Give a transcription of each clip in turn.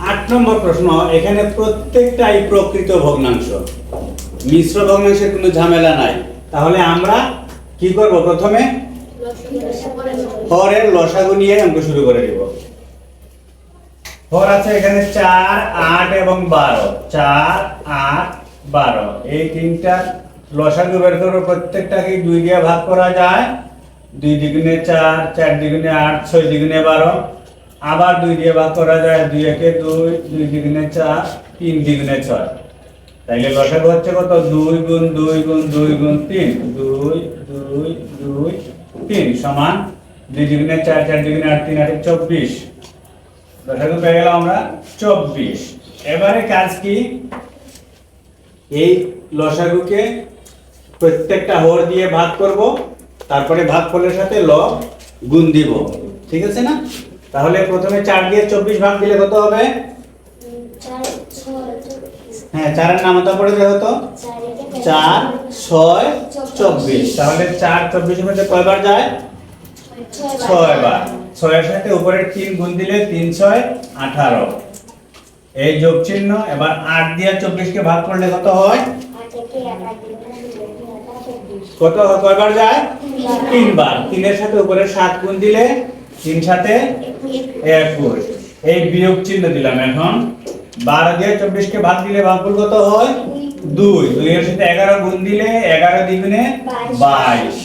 আট নম্বর প্রশ্ন, এখানে প্রত্যেকটাই প্রকৃত ভগ্নাংশ। মিশ্র ভগ্নাংশের কোনো ঝামেলা নাই। তাহলে আমরা কি করব প্রথমে? হরের লসাগু নিয়ে অঙ্ক শুরু করে দিব। হর আছে এখানে চার, আট এবং বারো। চার, আট, বারো। এই তিনটা লসাগু বের করব, প্রত্যেকটাকে দুই দিয়ে ভাগ করা যায়। দুই দ্বিগুণে চার চার দ্বিগুণে আট, ছয় দ্বিগুণে বারো। আবার দুই দিয়ে ভাগ করা যায় দুই একে দুই দুই দ্বিগুণে চার, তিন দ্বিগুণে ছয়। তাইলে লসাগু হচ্ছে কত? দুই গুণ দুই গুণ দুই গুণ তিন। দুই দুই দুই, তিন সমান দুই দ্বিগুণে চার চার দ্বিগুণে আট, তিন, আটে চব্বিশ। লসাগু পেয়ে গেলাম আমরা চব্বিশ। এবারে কাজ কি? এই লসাগুকে প্রত্যেকটা হর দিয়ে ভাগ করব, তারপরে ভাগ ফলের সাথে ল গুণ দিব। ঠিক আছে না? তাহলে প্রথমে চার দিয়ে চব্বিশ ভাগ দিলে কত হবে? হ্যাঁ চারের নামতা পড়ে দেওয়া হতো চার, ছয়, চব্বিশ। তাহলে চার, চব্বিশের মধ্যে কয়বার যায়? ছয় বার ছয়ের সাথে উপরের তিন গুণ দিলে তিন, ছয়, আঠারো। এই যোগ চিহ্ন এবার আট দিয়ে চব্বিশকে ভাগ করলে কত হয়? কত, কয়বার যায়? তিনবার। তিনের সাথে উপরে সাত গুণ দিলে তিন সাথে একুশ। এই বিয়োগ চিহ্ন দিলাম এখন। বারো দিয়ে চব্বিশকে ভাগ দিলে ভাগফল কত হয়? দুই। দুইয়ের সাথে এগারো গুণ দিলে এগারো দ্বিগুণে বাইশ।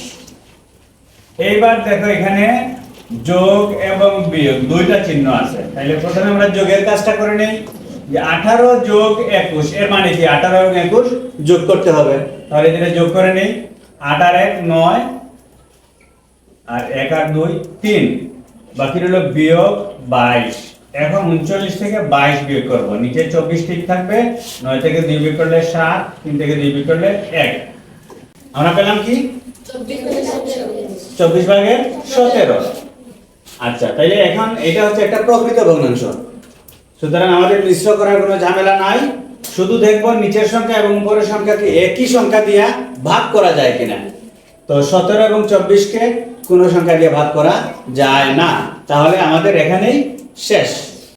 এইবার দেখো এখানে যোগ এবং বিয়োগ, দুইটা চিহ্ন আছে। তাহলে প্রথমে আমরা যোগের কাজটা করে নেই। যে আঠারো যোগ একুশ, এর মানে কি? আঠারো এবং একুশ যোগ করতে হবে। তাহলে যেটা যোগ করে নেই। আট এক নয়, আর এক আর দুই তিন। বাকি রইল বিয়োগ বাইশ। এখন উনচল্লিশ থেকে বাইশ বিয়োগ করব। নিচে চব্বিশ ঠিক থাকবে, নয় থেকে দুই বিয়োগ করলে সাত, তিন থেকে দুই বিয়োগ করলে এক। আমরা পেলাম কি? চব্বিশ ভাগের সতেরো। আচ্ছা তাইলে এখন এটা হচ্ছে একটা প্রকৃত ভগ্নাংশ। সুতরাং আমাদের মিশ্র করার কোনো ঝামেলা নাই। শুধু দেখব নিচের সংখ্যা এবং উপরের সংখ্যাকে একই সংখ্যা দিয়া ভাগ করা যায় কিনা। তো সতেরো এবং চব্বিশকে কোনো সংখ্যা দিয়ে ভাগ করা যায় না। তাহলে আমাদের এখানেই শেষ।